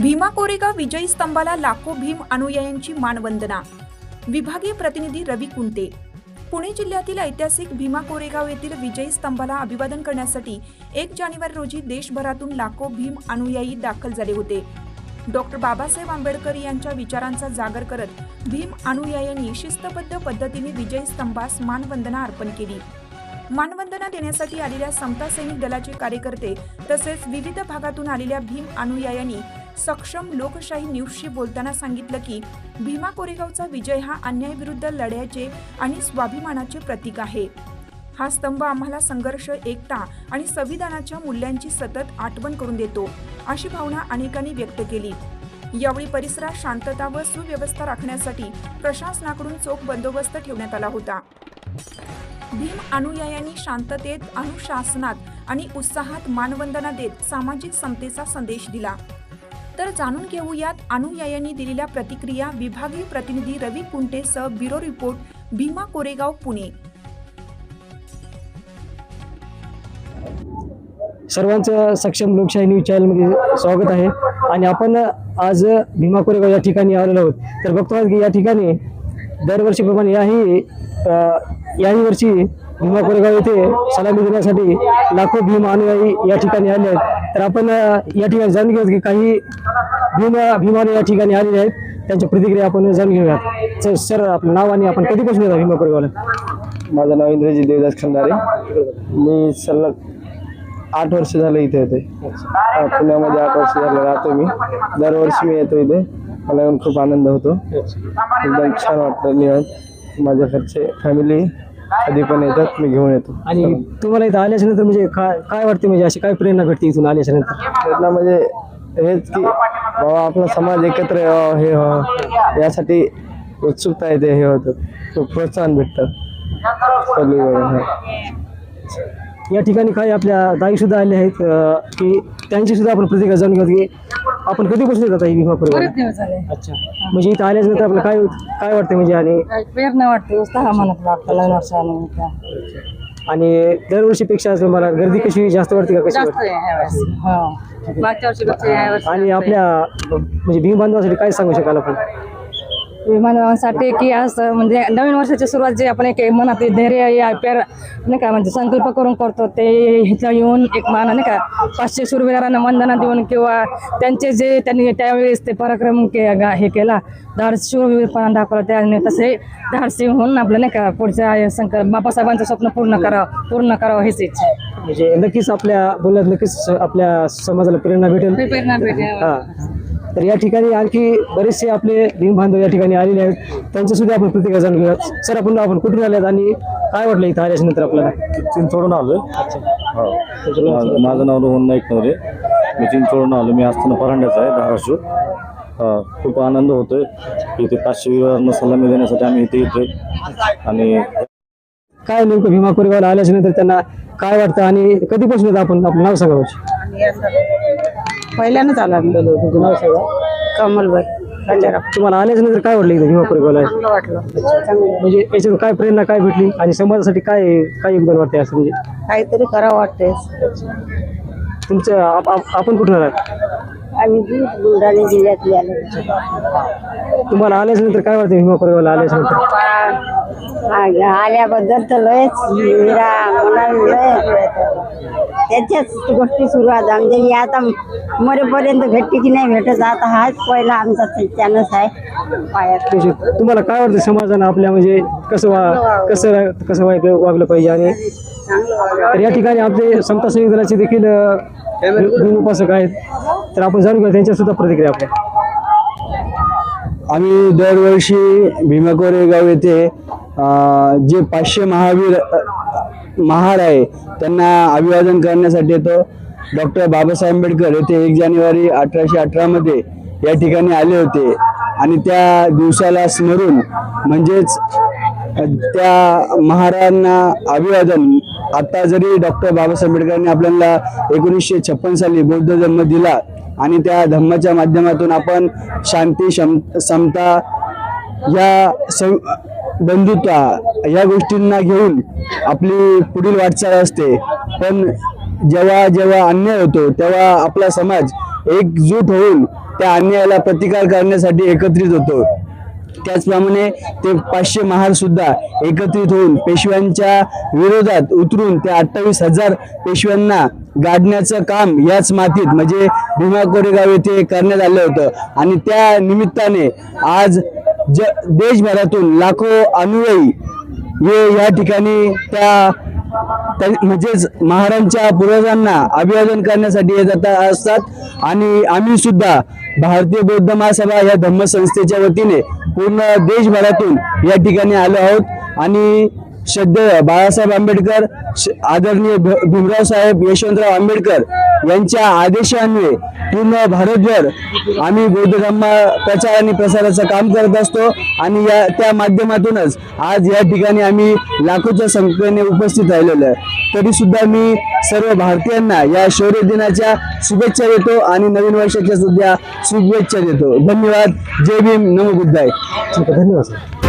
भीमा कोरेगाव विजयी स्तंभाला लाखो भीम अनुयायांची मानवंदना. विभागीय प्रतिनिधी रवी कुंटे. पुणे जिल्ह्यातील ऐतिहासिक भीमा कोरेगाव येथील विजयी स्तंभाला अभिवादन करण्यासाठी एक जानेवारी रोजी देशभरातून लाखो भीम अनुयायी दाखल झाले होते. डॉक्टर बाबासाहेब आंबेडकर यांच्या विचारांचा जागर करत भीम अनुयायांनी शिस्तबद्ध पद्धतीने विजयी स्तंभास मानवंदना अर्पण केली. मानवंदना देण्यासाठी आलेल्या समता सैनिक दलाचे कार्यकर्ते तसेच विविध भागातून आलेल्या भीम अनुयायांनी सक्षम लोकशाही न्यूजशी बोलताना सांगितलं की भीमा कोरेगावचा विजय हा अन्यायाविरुद्ध लढ्याचे आणि स्वाभिमानाचे प्रतीक आहे. हा स्तंभ आम्हाला संघर्ष एकता आणि संविधानाच्या मूल्यांची सतत आठवण करून देतो अशी भावना अनेकांनी व्यक्त केली. यावेळी परिसरात शांतता व सुव्यवस्था राखण्यासाठी प्रशासनाकडून चोख बंदोबस्त ठेवण्यात आला होता. भीम अनुयायांनी शांततेत अनुशासनात आणि उत्साहात मानवंदना देत सामाजिक समतेचा संदेश दिला. तर जाणून घेऊयात अनुयायांनी दिलेल्या प्रतिक्रिया. विभागीय प्रतिनिधी रवी कुंटे सह ब्युरो रिपोर्ट भीमा कोरेगाव पुणे. सर्वांचं सक्षम लोकशाही न्यूज चॅनलमध्ये स्वागत आहे. आणि आपण आज भीमा कोरेगाव या ठिकाणी आलेलो आहोत. तर बघतो आहोत की या ठिकाणी दरवर्षीप्रमाणे याही याही वर्षी भीमा कोरेगाव येथे सलामी देण्यासाठी लाखो भीम अनुयायी या ठिकाणी आले आहेत. तर आपण या ठिकाणी जाणून घेऊयात की काही भीम भीमाने या ठिकाणी आलेले आहेत. त्यांच्या प्रतिक्रिया आपण जाणून घेऊयात. सर सर आपलं नाव आणि आपण कधीपासून येतात भीमा कोरेगावला? माझं नाव इंद्रजित देवदास खंडारे मी सलग आठ वर्ष झालं इथे येते पुण्यामध्ये आठ वर्ष झालं राहतो मी. दरवर्षी मी येतो इथे. मला येऊन खूप आनंद होतो. एकदम छान वाटतं. निवांत माझ्या घरचे फॅमिली कधी पण येतात मी घेऊन येतो. आणि तुम्हाला इथं आल्याच्यानंतर म्हणजे काय काय वाटते म्हणजे अशी काय प्रेरणा भेटते इथून आल्याच्यानंतर प्रेरणा म्हणजे हेच की बाबा आपला समाज एकत्र यावा हे व्हावं. यासाठी उत्सुकता येते हे होतं. खूप प्रोत्साहन भेटतं. सगळीकडे हा. या ठिकाणी काही आपल्या ताई सुद्धा आले आहेत अं, की त्यांची सुद्धा आपण प्रतिक्रिया जाणून घेऊ की आपण कधीपासून येतात ही भीमा परिवार बरेच दिवस झाले. अच्छा. म्हणजे इथं आल्याच्यानंतर आपलं काय काय वाटतं म्हणजे आणि? प्रेरणा वाटते उत्साह मनात वाटतं नवीन वर्षाने आणि दरवर्षीपेक्षा मला गर्दी कशी जास्त वाटते का कशी जास्त वाटते? आहे ह्यावेळेस हो मागच्या वर्षीपेक्षा आणि आपल्या म्हणजे भीम बांधवासाठी काय सांगू शकाल आपण? विमानासाठी की असं म्हणजे नवीन वर्षाची सुरुवात जे आपण एक मनात धैर्य या प्यार नाही का म्हणजे संकल्प करून करतो ते इथं येऊन एक मान नाही का पाचशे शूरवीरांना वंदना देऊन किंवा त्यांचे जे त्यांनी त्यावेळेस ते पराक्रम के हे केला धाडस दाखवला त्याने तसे धाडसी होऊन आपलं नाही का पुढच्या संकल्प बाबासाहेबांचं स्वप्न पूर्ण करावं पूर्ण करावं हीच इच्छा. म्हणजे नक्कीच आपल्या बोलण्यात नक्कीच आपल्या समाजाला प्रेरणा भेटेल. प्रेरणा भेटेल. हा. तर या ठिकाणी आणखी बरेचसे आपले भीम बांधव या ठिकाणी आलेले आहेत. त्यांच्या सुद्धा आपण प्रतिक्रिया जाणून घेऊयात. सर आपण आपण कुठून आल्यात आणि काय वाटलं इथं आल्याच्यानंतर आपल्याला चिंचवडून आलोय. हो. माझं माझं नाव रोहन नाईक नवरे मी चिंचवडून आलो मी असताना परांड्याचा आहे धाराशिव. हा खूप आनंद होतोय. इथे पाचशे विवाहांना सलामी देण्यासाठी आम्ही इथे येतोय. आणि काय नेमकं भीमा कोरेगावला आल्याच्यानंतर त्यांना काय वाटतं आणि कधीपासून येतं आपण? आपलं नाव सांगा पहिल्यानंच आला तुमचं नाव सांगा. कमलबाई खंडेराव तुम्हाला आल्याच्यानंतर काय वाटलं इथं भीमा कोरेगावला चांगलं वाटलं. चांगलं म्हणजे याच्यातून काय प्रेरणा काय भेटली? आणि समाजासाठी काय काय योगदान वाटते असं म्हणजे? काहीतरी करावं वाटते तुमचं आप- आप- आपण कुठून आलात? आम्ही बुलढाणा जिल्ह्यातले आलो. तुम्हाला आल्याच्यानंतर काय वाटतं भीमा कोरेगावला आल्याच्यानंतर? आल्याबद्दल तर लयच मीरा मनाला लय त्याच्याच गोष्टी सुरू आहेत. आमच्या ही आता मरेपर्यंत भेटते की नाही भेटत आता हाच पहिला आमचा चानस आहे. पायात. म्हणजे तुम्हाला काय वाटतं समाजानं आपल्या म्हणजे कसं वा कसं कसं वाग- वागलं पाहिजे? आणि तर या ठिकाणी आपले समता संयुक्त दलाचे देखील अ, उपासक आहेत. तर आपण जाणून घेऊ त्यांच्या सुद्धा प्रतिक्रिया आपल्या. आम्ही दरवर्षी भीमा कोरेगाव येथे जे पाचशे महावीर महार आहे त्यांना अभिवादन करण्यासाठी येतो. डॉक्टर बाबासाहेब आंबेडकर येथे एक जानेवारी अठराशे अठरामध्ये या ठिकाणी आले होते. आणि त्या दिवसाला स्मरून म्हणजेच त्या महाराजांना अभिवादन. आता जरी डॉक्टर बाबासाहेब आंबेडकरांनी आपल्याला एकोणीसशे छप्पन साली बौद्ध धर्म दिला आणि त्या धर्माच्या माध्यमातून आपण शांती क्षम समता या सं बंधुता या गोष्टींना घेऊन आपली पुढील वाटचाल असते. पण जेव्हा जेव्हा अन्याय होतो तेव्हा आपला समाज एकजूट होऊन त्या अन्यायाला प्रतिकार करण्यासाठी एकत्रित होतो. त्याचप्रमाणे ते पाचशे महार सुद्धा एकत्रित होऊन पेशव्यांच्या विरोधात उतरून त्या अठ्ठावीस हजार पेशव्यांना गाडण्याचं काम याच मातीत म्हणजे भीमा कोरेगाव येथे करण्यात आलं होतं. आणि त्या निमित्ताने आज ज देशभरातून लाखो अनुयायी हे या ठिकाणी त्या त्या- म्हणजेच महाराजांच्या पूर्वजांना अभिवादन करण्यासाठी येत असतात. आणि आम्ही सुद्धा भारतीय बौद्ध महासभा या धम्मसंस्थेच्या वतीने पूर्ण देशभरातून या ठिकाणी आलो आहोत. आणि श्रद्धेय बाळासाहेब आंबेडकर श- आदरणीय भ- भीमराव साहेब यशवंतराव आंबेडकर यांच्या आदेशान्वये पूर्ण भारतभर आम्ही बौद्ध धर्म प्रचार आणि प्रसाराचं काम करत असतो आणि या त्या माध्यमातूनच आज या ठिकाणी आम्ही लाखोच्या संख्येने उपस्थित राहिलेलो आहे. तरी सुद्धा मी सर्व भारतीयांना या शौर्य दिनाच्या शुभेच्छा देतो आणि नवीन वर्षाच्या सुद्धा शुभेच्छा देतो. धन्यवाद. जय भीम. नमो बुद्धाय. आहे. धन्यवाद सर.